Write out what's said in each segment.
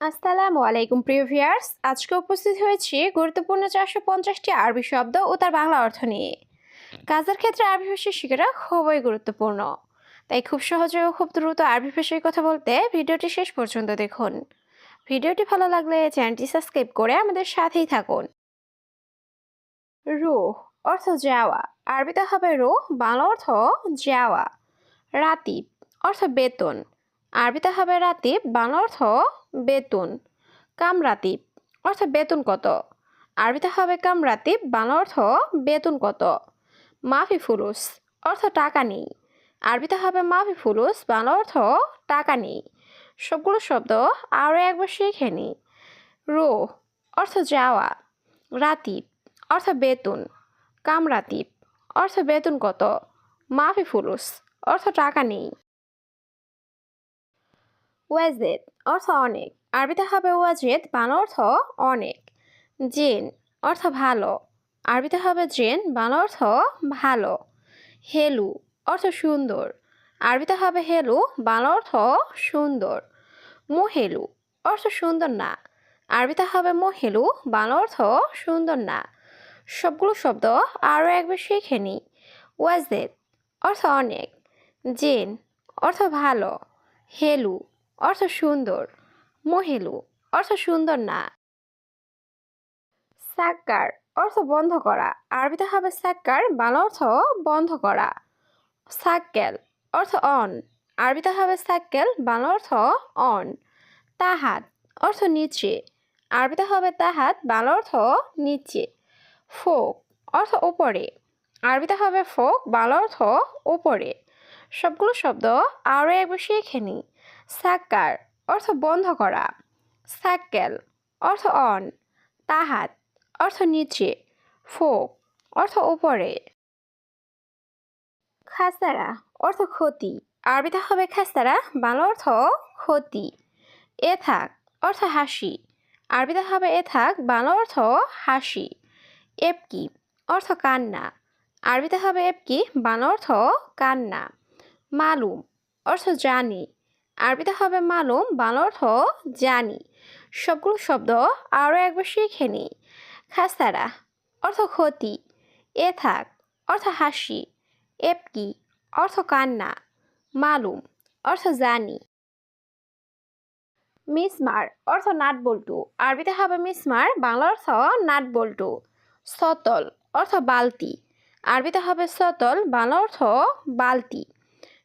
আসসালামু আলাইকুম, প্রিয় ভিউয়ার্স। আজকে উপস্থিত হয়েছি গুরুত্বপূর্ণ চারশো পঞ্চাশটি আরবি শব্দ ও তার বাংলা অর্থ নিয়ে। কাজের ক্ষেত্রে আরবি ভাষা শেখাটা খুবই গুরুত্বপূর্ণ। তাই খুব সহজে ও খুব দ্রুত আরবি ভাষায় কথা বলতে ভিডিওটি শেষ পর্যন্ত দেখুন। ভিডিওটি ভালো লাগলে চ্যানেলটি সাবস্ক্রাইব করে আমাদের সাথেই থাকুন। রুহ অর্থ যাওয়া, আরবিতে হবে রুহ, বাংলা অর্থ যাওয়া। রাতিব অর্থ বেতন, আরবিতে হবে রাতিব, বাংলা অর্থ বেতন। কামরাতিব অর্থ বেতন কত? আরবিতে হবে কামরাতিব বাংলা অর্থ বেতন কত? মাফি ফুলুস, অর্থ টাকা নেই। আরবিতে হবে মাফি ফুলুস, বাংলা অর্থ টাকা নেই। সবগুলো শব্দ আরও একবার শিখে নিই রো, অর্থ যাওয়া। রাতিব, অর্থ বেতন। কামরাতিব অর্থ বেতন কত? মাফি ফুলুস, অর্থ টাকা নেই। ওয়াজেদ, অর্থ অনেক। আরবিতে হবে ওয়াজেদ, বাংলা অর্থ অনেক। জেন, অর্থ ভালো। আরবিতে হবে জেন, বাংলা অর্থ ভালো। হেলু, অর্থ সুন্দর। আরবিতে হবে হেলু, বাংলা অর্থ সুন্দর। মোহেলু, অর্থ সুন্দর না। আরবিতে হবে মোহেলু, বাংলা অর্থ সুন্দর না। সবগুলো শব্দ আরও একবার শিখে নিই। ওয়াজেদ, অর্থ অনেক। জেন, অর্থ ভালো। হেলু অর্থ সুন্দর। মহেলু, অর্থ সুন্দর না। সাক্কার অর্থ বন্ধ করা। আরবিতে হবে সাক্কার বাংলা অর্থ বন্ধ করা। সাক্কেল অর্থ অন। আরবিতে হবে সাক্কেল বাংলা অর্থ অন। তাহাত, অর্থ নিচে। আরবিতে হবে তাহাত, বাংলা অর্থ নিচে। ফোক, অর্থ ওপরে আরবিতে হবে ফোক, বাংলা অর্থ ওপরে সবগুলো শব্দ আরও একবার শিখে নিই। সাক্কার অর্থ বন্ধ করা। সাক্কেল অর্থ অন। তাহাত, অর্থ নিচে। ফোক, অর্থ উপরে। খাসারা, অর্থ ক্ষতি। আরবিতে হবে খাসারা, বাংলা অর্থ ক্ষতি। এ থাক অর্থ হাসি। আরবিতে হবে এ থাক বাংলা অর্থ হাসি। এপকি, অর্থ কান্না। আরবিতে হবে এপকি, বাংলা অর্থ কান্না। মালুম, অর্থ জানি। আরবিতে হবে মালুম বাংলা অর্থ জানি। সবগুলো শব্দ আরও একবার শিখে নিই খাসারা, অর্থ ক্ষতি। এ থাক, অর্থ হাসি। এপকি, অর্থ কান্না। মালুম, অর্থ জানি। মিসমার অর্থ নাট বল্টু। আরবিতে হবে মিসমার বাংলা অর্থ নাট বল্টু। সতল, অর্থ বালতি। আরবিতে হবে সতল, বাংলা অর্থ বালতি।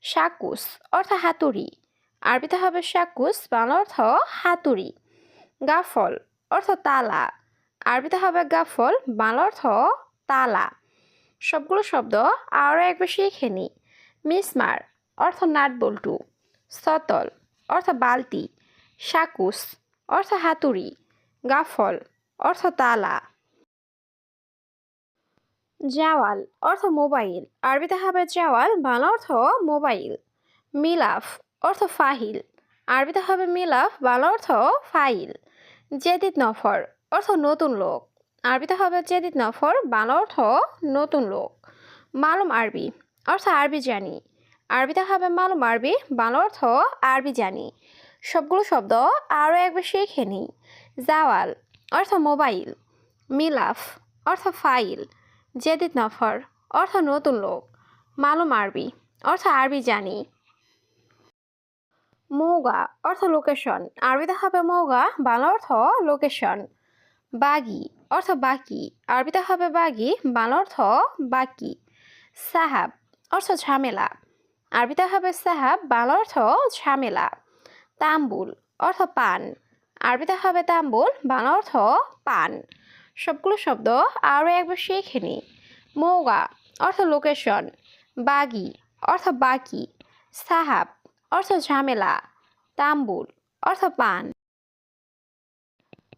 শাকুস অর্থ হাতুড়ি। আরবিতে হবে শাকুস, বাংলা অর্থ হাতুড়ি। গাফল, অর্থ তালা। আরবিতে হবে গাফল, বাংলা অর্থ তালা। সবগুলো শব্দ আরও একবার শিখে নিই মিসমার, অর্থ নাট বল্টু সতল, অর্থ বালতি। শাকুস, অর্থ হাতুড়ি। গাফল, অর্থ তালা। জাওয়াল, অর্থ মোবাইল। আরবিতে হবে জাওয়াল, বাংলা অর্থ মোবাইল। মিলাফ অর্থ ফাহিল। আরবিতে হবে মিলাফ, বাংলা অর্থ ফাইল। জেদিদ নফর, অর্থ নতুন লোক। আরবিতে হবে জেদিদ নফর, বাংলা অর্থ নতুন লোক। মালুম আরবি, অর্থ আরবি জানি। আরবিতে হবে মালুম আরবি, বাংলা অর্থ আরবি জানি। সবগুলো শব্দ আরও একবার শিখে নিই। জাওয়াল, অর্থ মোবাইল। মিলাফ, অর্থ ফাইল। জেদিদ নফর, অর্থ নতুন লোক। মালুম আরবি, অর্থ আরবি জানি। মৌগা অর্থ লোকেশন আরবিতে হবে মৌগা, বাংলা অর্থ লোকেশন বাগি অর্থ বাকি আরবিতে হবে বাগি, বাংলা অর্থ বাকি, সাহাব অর্থ ঝামেলা আরবিতে হবে সাহাব, বাংলা অর্থ ঝামেলা, তাম্বুল অর্থ পান আরবিতে হবে তাম্বুল, বাংলা অর্থ পান, সবগুলো শব্দ আরও একবার শিখে নিই মৌগা অর্থ লোকেশন বাগি অর্থ বাকি, সাহাব অর্থ ঝামেলা তাম্বুল অর্থ পান।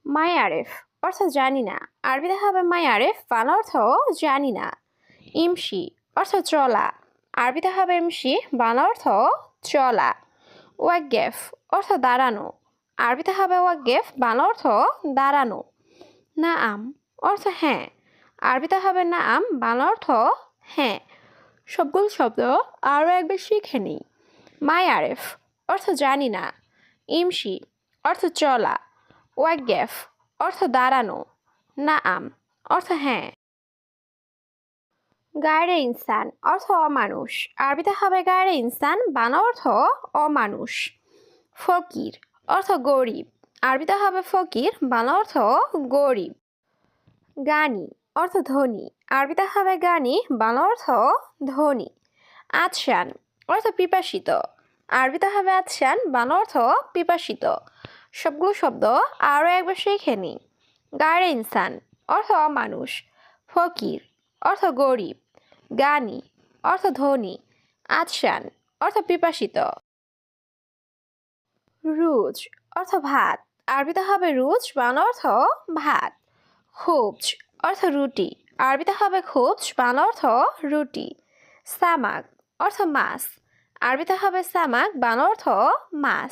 মায়ারেফ অর্থ জানি না। আরবিতে হবে মায়ারেফ, পান অর্থ জানি না। ইমসি অর্থ চলা। আরবিতে হবে ইমসি বাংলা অর্থ চলা। ওয়াগেফ অর্থ দাঁড়ানো। আরবিতে হবে ওয়াগেফ বাংলা অর্থ দাঁড়ানো। না আম অর্থ হ্যাঁ। আরবিতে হবে না আম বাংলা অর্থ হ্যাঁ। সবগুলো শব্দ আরও একবার শিখে নিই। মাই আরেফ অর্থ জানি না। ইমশি, অর্থ চলা। ওয়াগেফ অর্থ দাঁড়ানো। না আম অর্থ হ্যাঁ। গায়রে ইনসান, অর্থ অমানুষ। আরবিতে হবে গায়রে ইনসান বাংলা অর্থ অমানুষ। ফকির, অর্থ গরিব। আরবিতে হবে ফকির বাংলা অর্থ গরিব। গানি, অর্থ ধনী। আরবিতে হবে গানি বাংলা অর্থ ধনী। আচ্ছান অর্থ পিপাসিত। আরবিতে হবে আচ্ছান বাংলা অর্থ পিপাসিত। সবগুলো শব্দ আরও একবার শিখে নিই। গায়রে ইনসান, অর্থ মানুষ। ফকির, অর্থ গরিব। গানি, অর্থ ধনী। আচ্ছান অর্থ পিপাসিত। রুজ, অর্থ ভাত। আরবিতে হবে রুজ, বান অর্থ ভাত। খুবজ, অর্থ রুটি। আরবিতে হবে খুবজ, বান অর্থ রুটি। সামাক অর্থ মাছ। আরবিতে হবে সামাক বাংলা অর্থ মাছ।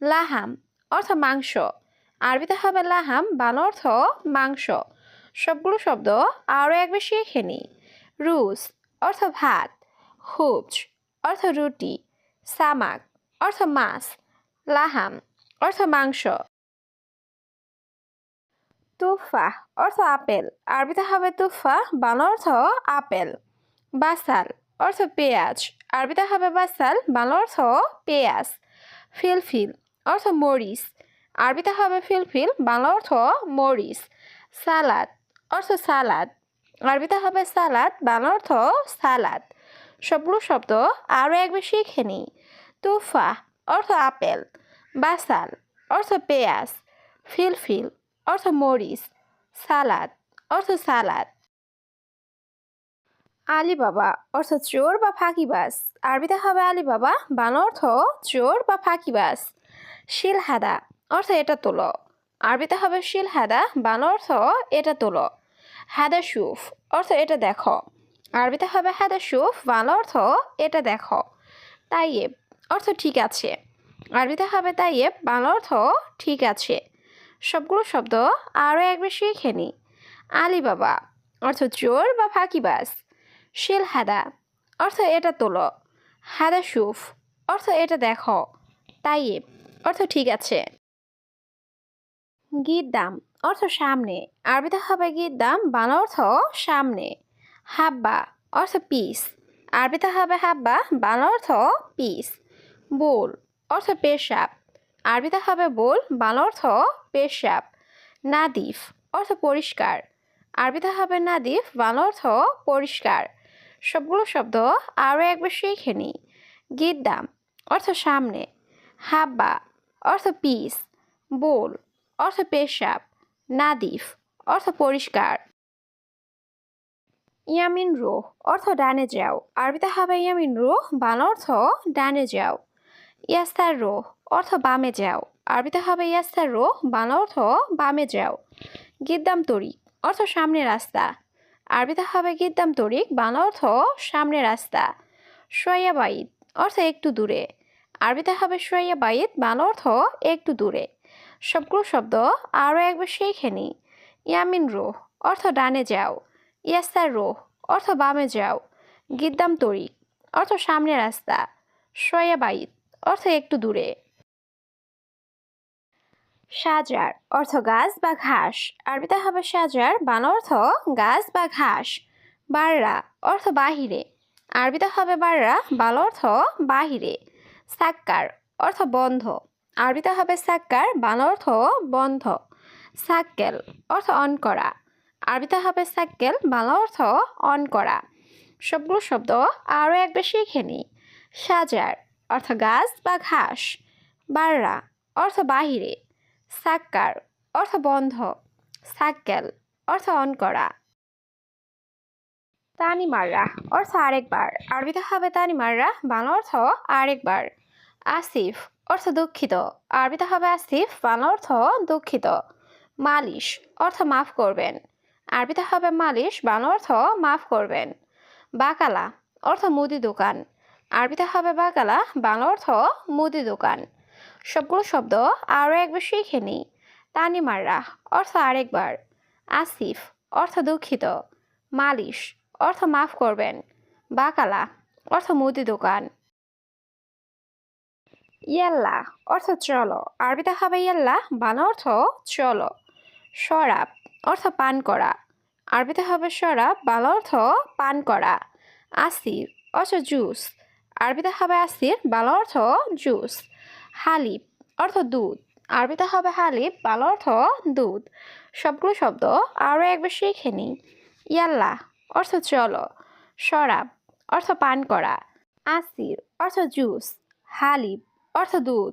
লাহাম, অর্থ মাংস। আরবিতে হবে লাহাম বাংলা অর্থ মাংস। সবগুলো শব্দ আরও একবার শিখে নিই। রুজ অর্থ ভাত। খুবজ অর্থ রুটি। সামাক, অর্থ মাছ। লাহাম, অর্থ মাংস। তুফা, অর্থ আপেল। আরবিতে হবে তুফা বাংলা অর্থ আপেল। বাসাল অর্থ পেঁয়াজ। আরবিতে হবে বাসাল, বাংলা অর্থ পেঁয়াজ। ফিলফিল অর্থ মরিচ। আরবিতে হবে ফিলফিল বাংলা অর্থ মরিচ। সালাদ, অর্থ সালাদ। আরবিতে হবে সালাদ, বাংলা অর্থ সালাদ। সবগুলো শব্দ আরও একবার শিখে নিই। তুফা, অর্থ আপেল। বাসাল, অর্থ পেঁয়াজ। ফিলফিল অর্থ মরিচ। সালাদ, অর্থ সালাদ। আলিবাবা অর্থ চোর বা ফাঁকিবাজ। আরবিতে হবে আলিবাবা, বাংলা অর্থ চোর বা ফাঁকিবাজ। শিলহাদা অর্থ এটা তোলো। আরবিতে হবে শিলহাদা, বাংলা অর্থ এটা তোলো। হাদা সুফ অর্থ এটা দেখো। আরবিতে হবে হাদা সুফ বাংলা অর্থ এটা দেখো। তাইয়েব অর্থ ঠিক আছে। আরবিতে হবে তাইয়েব, বাংলা অর্থ ঠিক আছে। সবগুলো শব্দ আরও একবার শিখে নিই আলিবাবা অর্থ চোর বা ফাঁকিবাজ। শিল হাদা। অর্থ এটা তোলো। হাদা সুফ। অর্থ এটা দেখো। তাইয়েব। অর্থ ঠিক আছে। গীত দাম। অর্থ সামনে। আরবিতে হবে গিদ্দাম বাংলা অর্থ সামনে। হাব্বা। অর্থ পিস। আরবিতে হবে হাব্বা। বাংলা অর্থ পিস। বোল। অর্থ পেশাব। আরবিতে হবে বোল। বাংলা অর্থ পেশাব। নাদিফ। অর্থ পরিষ্কার। আরবিতে হবে নাদিফ। বাংলা অর্থ পরিষ্কার। সবগুলো শব্দ আরও একবার শিখে নিই। গিদ্দাম অর্থ সামনে। হাব্বা, অর্থ পিস। বোল, অর্থ পেশাব। নাদিফ, অর্থ পরিষ্কার। ইয়ামিন রোহ, অর্থ ডানে যাও। আরবিতে হবে ইয়ামিন রোহ, বাংলা অর্থ ডানে যাও। ইয়াস্তার রোহ, অর্থ বামে যাও। আরবিতে হবে ইয়াস্তার রোহ, বাংলা অর্থ বামে যাও। গিদ্দাম তরিক অর্থ সামনে রাস্তা। আরবিতে হবে গিদ্দাম তরিক, বাংলা অর্থ সামনে রাস্তা। সোয়া বাইদ অর্থ একটু দূরে। আরবিতে হবে সোয়া বাইদ বাংলা অর্থ একটু দূরে। সবগুলো শব্দ আরও একবার শিখে নিই ইয়ামিন রোহ, অর্থ ডানে যাও। ইয়াস্তার রোহ, অর্থ বামে যাও। গিদ্দাম তরিক, অর্থ সামনে রাস্তা। সোয়া বাইদ অর্থ একটু দূরে। সাজার অর্থ গাছ বা ঘাস। আরবিতে হবে সাজার বাংলা অর্থ গাছ বা ঘাস। বাররা অর্থ বাহিরে। আরবিতে হবে বাররা বাল অর্থ বাহিরে। সাক্কার অর্থ বন্ধ। আরবিতে হবে সাক্কার, বান অর্থ বন্ধ। সাক্কেল অর্থ অন করা। আরবিতে হবে সাক্কেল বাংলা অর্থ অন করা। সবগুলো শব্দ আরও এক বেশি নিই। সাজার অর্থ গাছ বা ঘাস। বাররা অর্থ বাহিরে। সাক্কার, অর্থ বন্ধ। সাক্কেল, অর্থ অন করা। তানি তানিমাররা, অর্থ আরেকবার। আরবিতে হবে তানি তানিমাররা, বাংলা অর্থ আরেকবার। আসিফ, অর্থ দুঃখিত। আরবিতে হবে আসিফ, বাংলা অর্থ দুঃখিত। মালিশ, অর্থ মাফ করবেন। আরবিতে হবে মালিশ, বাংলা অর্থ মাফ করবেন। বাকালা, অর্থ মুদি দোকান। আরবিতে হবে বাকালা, বাংলা অর্থ মুদি দোকান। সবগুলো শব্দ আরও একবার শিখে নিই। তানিমাররা অর্থ আরেকবার। আসিফ, অর্থ দুঃখিত। মালিশ, অর্থ মাফ করবেন। বাকালা, অর্থ মুদি দোকান। ইয়াল্লা, অর্থ চলো। আরবিতে হবে ইয়াল্লা, বাংলা অর্থ চলো। শরাব, অর্থ পান করা। আরবিতে হবে শরাব, বাংলা অর্থ পান করা। আসির, অর্থ জুস। আরবিতে হবে আসির, বাংলা অর্থ জুস। হালিব অর্থ দুধ। আরবিতে হবে হালিব পাল অর্থ দুধ। সবগুলো শব্দ আরও একবার শিখে নিই। ইয়াল্লা অর্থ চলো শরাব অর্থ পান করা। আসির অর্থ জুস হালিব অর্থ দুধ।